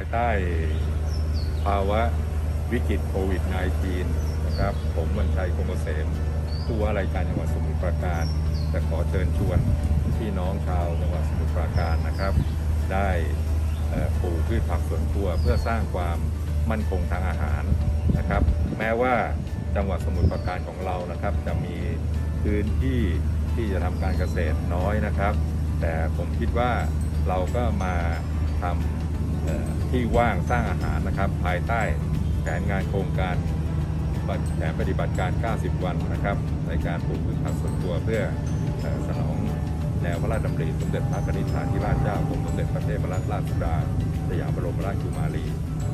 ายใต้ภาวะวิกฤตโควิด -19 นะครับ ผมวันชัยคงเกษมผู้ว่ารายการจังหวัดสมุทรปราการจะขอเชิญชวนพี่น้องชาวจังหวัดสมุทรปราการนะครับ ได้ปลูกพืชผักสวนครัวเพื่อสร้างความมั่นคงทางอาหารนะครับ แม้ว่าจังหวัดสมุทรปราการของเรานะครับ จะมีพื้นที่ที่จะทำการเกษตรน้อยนะครับ แต่ผมคิดว่าเราก็มาทำเอ่อ ที่ว่างสร้างอาหารนะครับ ภายใต้แผนงานโครงการแผนปฏิบัติการ 90 วันนะครับ ในการปลูกพืชผักสวนครัวเพื่อสนองแนวพระราชดำริสมเด็จพระนิธิานธิราชเจ้ากรมสมเด็จพระเทพรัตนราชสุดาสยามบรมราชกุมารี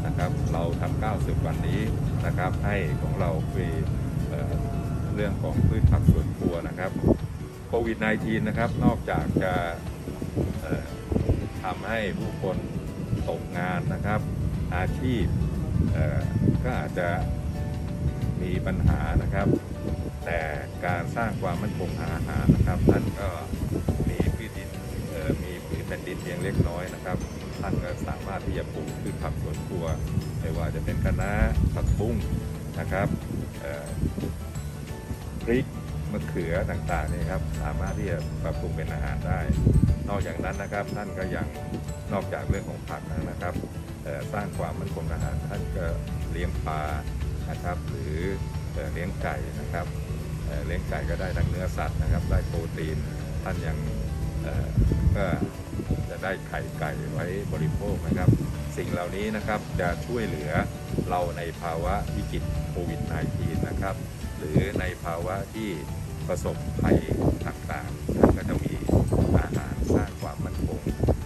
นะครับ เราทำ90 วันนี้นะครับ ให้ของเราคือเอ่อเรื่องของพืชผักสวนครัวนะครับโควิด -19 นะครับ นอกจากจะทำให้ผู้คน ตกงานนะครับ อาชีพก็อาจจะมีปัญหานะครับ แต่การสร้างความมั่นคงทางอาหารนะครับท่านก็มีพืชดินมีผืนแผ่นดินเพียงเล็กน้อยนะครับท่านก็สามารถที่จะปลูกพืชผักสวนครัวไม่ว่าจะเป็นคะน้าผักบุ้งนะครับพริก มะเขือต่างๆนี่ครับสามารถที่จะปรับปรุงเป็นอาหารได้ นอกจากนั้นนะครับท่านก็ยังนอกจากเรื่องของผักนะครับสร้างความมั่นคงอาหารท่านก็เลี้ยงปลานะครับหรือเลี้ยงไก่นะครับเลี้ยงไก่ก็ได้ทั้งเนื้อสัตว์นะครับ ได้โปรตีนท่านยังก็จะได้ไข่ไก่ไว้บริโภคนะครับ สิ่งเหล่านี้นะครับจะช่วยเหลือเราในภาวะวิกฤตโควิด -19 นะครับ หรือในภาวะที่ประสบภัยต่างๆท่านก็จะมีอาหารสร้างความมั่นคง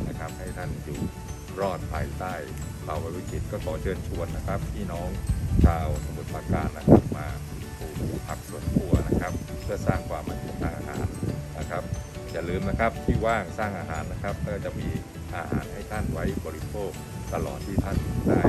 นะครับ ให้ท่านอยู่รอดภายใต้ภาวะวิกฤตก็ขอเชิญชวนนะครับ พี่น้องชาวสมุทรปราการนะครับมาปลูกผักสวนครัวนะครับ เพื่อสร้างความมั่นคงทางอาหารนะครับอย่าลืมนะครับที่ว่างสร้างอาหารนะครับ ก็จะมีอาหารให้ท่านไว้บริโภคตลอดที่ท่านได้